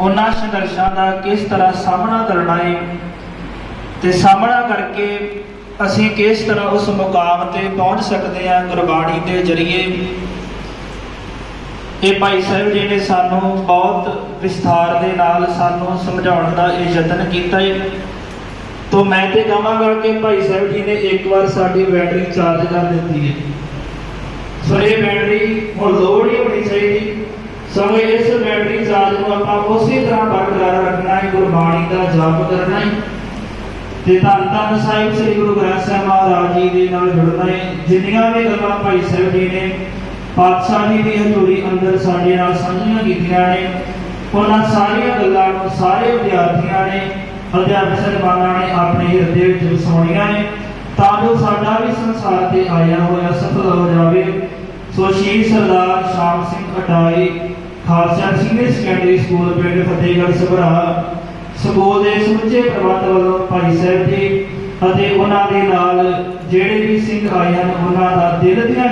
ਉਹਨਾਂ ਸੰਘਰਸ਼ਾਂ ਦਾ ਕਿਸ ਤਰ੍ਹਾਂ ਸਾਹਮਣਾ ਕਰਨਾ ਹੈ ਤੇ ਸਾਹਮਣਾ ਕਰਕੇ ਅਸੀਂ ਕਿਸ ਤਰ੍ਹਾਂ ਉਸ ਮੁਕਾਮ ਤੇ ਪਹੁੰਚ ਸਕਦੇ ਹਾਂ ਗੁਰਬਾਣੀ ਦੇ ਜ਼ਰੀਏ? ਇਹ ਭਾਈ ਸਾਹਿਬ ਜੀ ਨੇ ਸਾਨੂੰ ਬਹੁਤ ਵਿਸਥਾਰ ਦੇ ਨਾਲ ਸਾਨੂੰ ਸਮਝਾਉਣ ਦਾ ਇਹ ਯਤਨ ਕੀਤਾ ਹੈ ਤੋਂ ਮੈਂ ਤੇ ਕਹਾਂਗਾ ਕਿ ਭਾਈ ਸਾਹਿਬ ਜੀ ਨੇ ਇੱਕ ਵਾਰ ਸਾਡੀ ਬੈਟਰੀ ਚਾਰਜ ਕਰ ਦਿੱਤੀ ਹੈ ਸੋ ਇਹ ਬੈਟਰੀ ਹੁਣ ਲੋਡ ਹੀ ਹੋਣੀ ਚਾਹੀਦੀ ਸੋ ਇਸ ਬੈਟਰੀ ਚਾਰਜ ਨੂੰ ਆਪਾਂ ਉਸੇ ਤਰ੍ਹਾਂ ਬਰਕਰਾਰ ਰੱਖਣਾ ਹੈ, ਗੁਰਬਾਣੀ ਦਾ ਜਪ ਕਰਨਾ ਹੈ। ਤੇ ਧੰਨ ਧੰਨ ਸਾਹਿਬ ਸ੍ਰੀ ਗੁਰੂ ਗ੍ਰੰਥ ਸਾਹਿਬ ਮਹਾਰਾਜ ਜੀ ਦੇ ਨਾਲ ਜੁੜਨਾ ਹੈ। ਜਿੰਨੀਆਂ ਵੀ ਗੱਲਾਂ ਭਾਈ ਸਾਹਿਬ ਜੀ ਨੇ, ਪਾਤਸ਼ਾਹ ਜੀ ਦੀ ਹਜ਼ੂਰੀ ਅੰਦਰ ਸਾਡੇ ਨਾਲ ਸਾਂਝੀਆਂ ਕੀਤੀਆਂ ਨੇ, ਉਹਨਾਂ ਸਾਰੀਆਂ ਗੱਲਾਂ ਨੂੰ ਸਾਰੇ ਵਿਦਿਆਰਥੀਆਂ ਨੇ, ਅਧਿਆਪਕ ਸਾਹਿਬਾਨਾਂ ਨੇ ਆਪਣੇ ਹਿਰਦੇ ਵਿੱਚ ਵਸਾਉਣੀਆਂ ਨੇ। ਤਾਂ ਜੋ ਸਾਡਾ ਵੀ ਸੰਸਾਰ ਤੇ ਆਇਆ ਹੋਇਆ ਸਫਲ ਹੋ ਜਾਵੇ। ਸੋ Shaheed Sardar Sham Singh Attari Khalsa senior secondary school ਪਿੰਡ ਫਤਿਹਗੜ੍ਹ ਸਭਰਾ, ਸਕੂਲ ਦੇ ਸਮੁੱਚੇ ਪ੍ਰਬੰਧ ਵੱਲੋਂ ਭਾਈ ਸਾਹਿਬ ਜੀ ਅਤੇ ਉਹਨਾਂ ਦੇ ਨਾਲ ਜਿਹੜੇ ਵੀ ਸਿੰਘ ਆਏ ਹਨ, ਉਹਨਾਂ ਦਾ ਦਿਲ ਦੀਆਂ